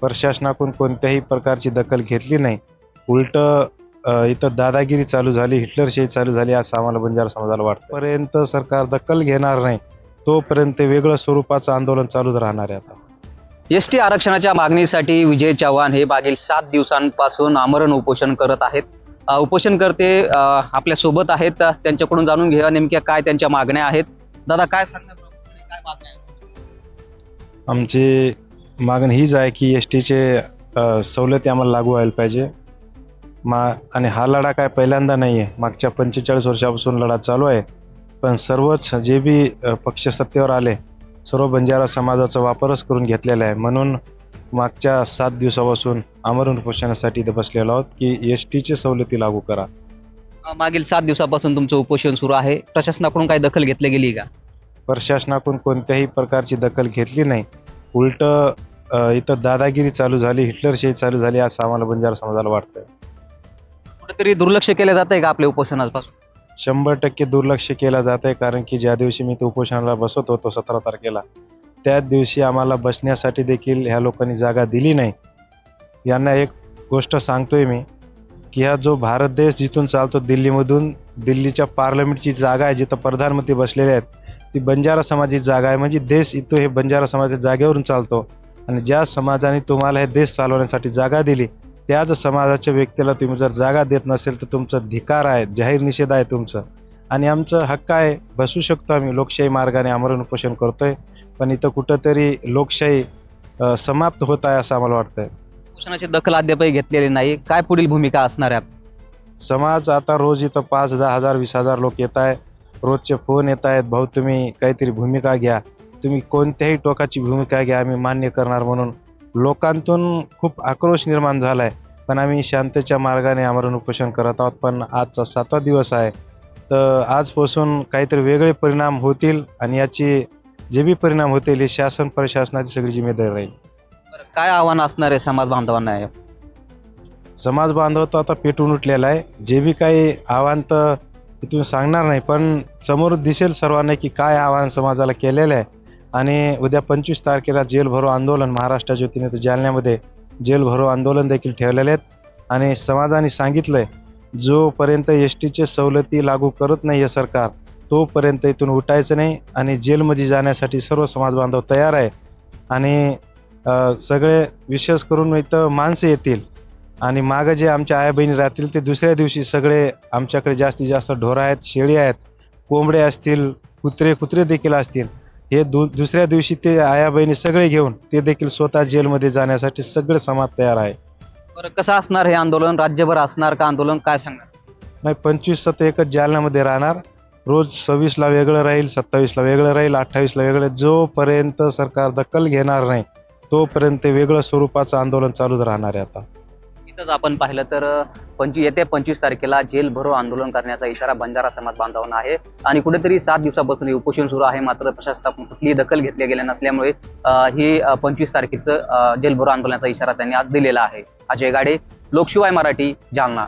प्रशासनाकडून कोणत्याही प्रकारची दखल घेतली नाही. उलट इथं दादागिरी चालू झाली हिटलरशाही चालू झाली असं आम्हाला बंजारा समाजाला वाटतं पर्यंत सरकार दखल घेणार नाही तोपर्यंत वेगळं स्वरूपाचं आंदोलन चालूच राहणार आहे आता. एस टी आरक्षणाच्या मागणीसाठी विजय चव्हाण हे मागील सात दिवसांपासून आमरण उपोषण करत आहेत. उपोषणकर्ते आपल्यासोबत आहेत. त्यांच्याकडून जाणून घेऊया नेमक्या काय त्यांच्या मागण्या आहेत. दादा काय सांगणार प्रमुखपणे काय मागण्या आहेत? आमची मागणी हीच आहे की एस टीचे सवलती आम्हाला लागू व्हायला पाहिजे. मा आणि हा लढा काय पहिल्यांदा नाही आहे मागच्या पंचेचाळीस वर्षापासून लढा चालू आहे. पण सर्वच जे बी पक्ष सत्तेवर आले सर्व बंजारा समाजाचा वापरच करून घेतलेला आहे. म्हणून मागच्या सात दिवसापासून आमरण उपोषणासाठी इथे बसलेलो आहोत की एस टीचे सवलती लागू करा. मागील सात दिवसापासून तुमचं उपोषण सुरू आहे. प्रशासनाकडून काही दखल घेतली गेली का? प्रशासनाकडून कोणत्याही प्रकारची दखल घेतली नाही. उलट इथं दादागिरी चालू झाली हिटलरशाही चालू झाली असं आम्हाला बंजारा समाजाला वाटतं कुठेतरी दुर्लक्ष केलं जात आहे का आपल्या उपोषणापासून शंभर टक्के दुर्लक्ष केलं जात आहे कारण की ज्या दिवशी मी ते उपोषणाला बसत होतो सतरा तारखेला त्याच दिवशी आम्हाला बसण्यासाठी देखील ह्या लोकांनी जागा दिली नाही. यांना एक गोष्ट सांगतोय मी की हा जो भारत देश जिथून चालतो दिल्लीमधून दिल्लीच्या पार्लमेंटची जागा आहे जिथं प्रधानमंत्री बसलेले आहेत ती बंजारा समाजाची जागा आहे म्हणजे देश इथं हे बंजारा समाजाच्या जागेवरून चालतो. आणि ज्या समाजाने तुम्हाला हे देश चालवण्यासाठी जागा दिली त्याच समाजाच्या व्यक्तीला तुम्ही जर जागा देत नसेल तर तुमचं धिकार आहे जाहीर निषेध आहे तुमचं. आणि आमचं हक्क आहे बसू शकतो आम्ही लोकशाही मार्गाने आमरण उपोषण करतोय पण इथं कुठंतरी लोकशाही समाप्त होत आहे असं आम्हाला वाटतंय. उपोषणाची दखल अद्यापही घेतलेली नाही. काय पुढील भूमिका असणार आहे? समाज आता रोज इथं पाच दहा हजार वीस हजार लोक येत आहे रोजचे फोन येत आहेत. भाऊ तुम्ही काहीतरी भूमिका घ्या. तुम्ही कोणत्याही टोकाची भूमिका घ्या आम्ही मान्य करणार म्हणून. लोकांतून खूप आक्रोश निर्माण झाला आहे पण आम्ही शांततेच्या मार्गाने आमरण उपोषण करत आहोत. पण आजचा सातवा दिवस आहे. तर आजपासून काहीतरी वेगळे परिणाम होतील आणि याची जे बी परिणाम होतील हे शासन प्रशासनाची सगळी जिम्मेदारी राहील. काय आव्हान असणार आहे समाज बांधवांना? समाज बांधव तर आता पेटून उठलेला आहे. जे बी काही आव्हान तर इथून सांगणार नाही. पण समोर दिसेल सर्वांना की काय आव्हान समाजाला केलेलं आहे. आणि उद्या पंचवीस तारखेला जेल भरो आंदोलन महाराष्ट्राच्या वतीने तर जालन्यामध्ये जेल भरो आंदोलन देखील ठेवलेले आहेत. आणि समाजाने सांगितलंय जोपर्यंत एस टीचे सवलती लागू करत नाही आहे सरकार तोपर्यंत इथून उठायचं नाही आणि जेलमध्ये जाण्यासाठी सर्व समाज बांधव तयार आहे. आणि सगळे विशेष करून इथं माणसं येतील. आणि मागं जे आमच्या आया बहिणी राहतील ते दुसऱ्या दिवशी सगळे आमच्याकडे जास्तीत जास्त ढोरं आहेत शेळी आहेत कोंबडे असतील कुत्रे कुत्रे देखील असतील. हे दु दुसऱ्या दिवशी ते आया बहिणी सगळे घेऊन ते देखील स्वतः जेलमध्ये जाण्यासाठी सगळे समाज तयार आहे. बरं कसं असणार हे आंदोलन? राज्यभर असणार का आंदोलन? काय सांगणार? नाही पंचवीस सत्तर एकच जालन्यामध्ये राहणार. रोज सव्वीसला वेगळं राहील सत्तावीसला वेगळं राहील अठ्ठावीसला वेगळं जोपर्यंत सरकार दखल घेणार नाही तोपर्यंत वेगळं स्वरूपाचं आंदोलन चालूच राहणार आहे आता. नुकतंच आपण पाहिलं तर पंचवीस येत्या पंचवीस तारखेला जेल भरो आंदोलन करण्याचा इशारा बंजारा समाज बांधवांना आहे. आणि कुठेतरी सात दिवसापासून हे उपोषण सुरू आहे मात्र प्रशासनाकडून कुठलीही दखल घेतली गेली नसल्यामुळे ही पंचवीस तारखेचं जेल भरो आंदोलनाचा इशारा त्यांनी आज दिलेला आहे. अजय गाडे लोकशिवाय मराठी जालना.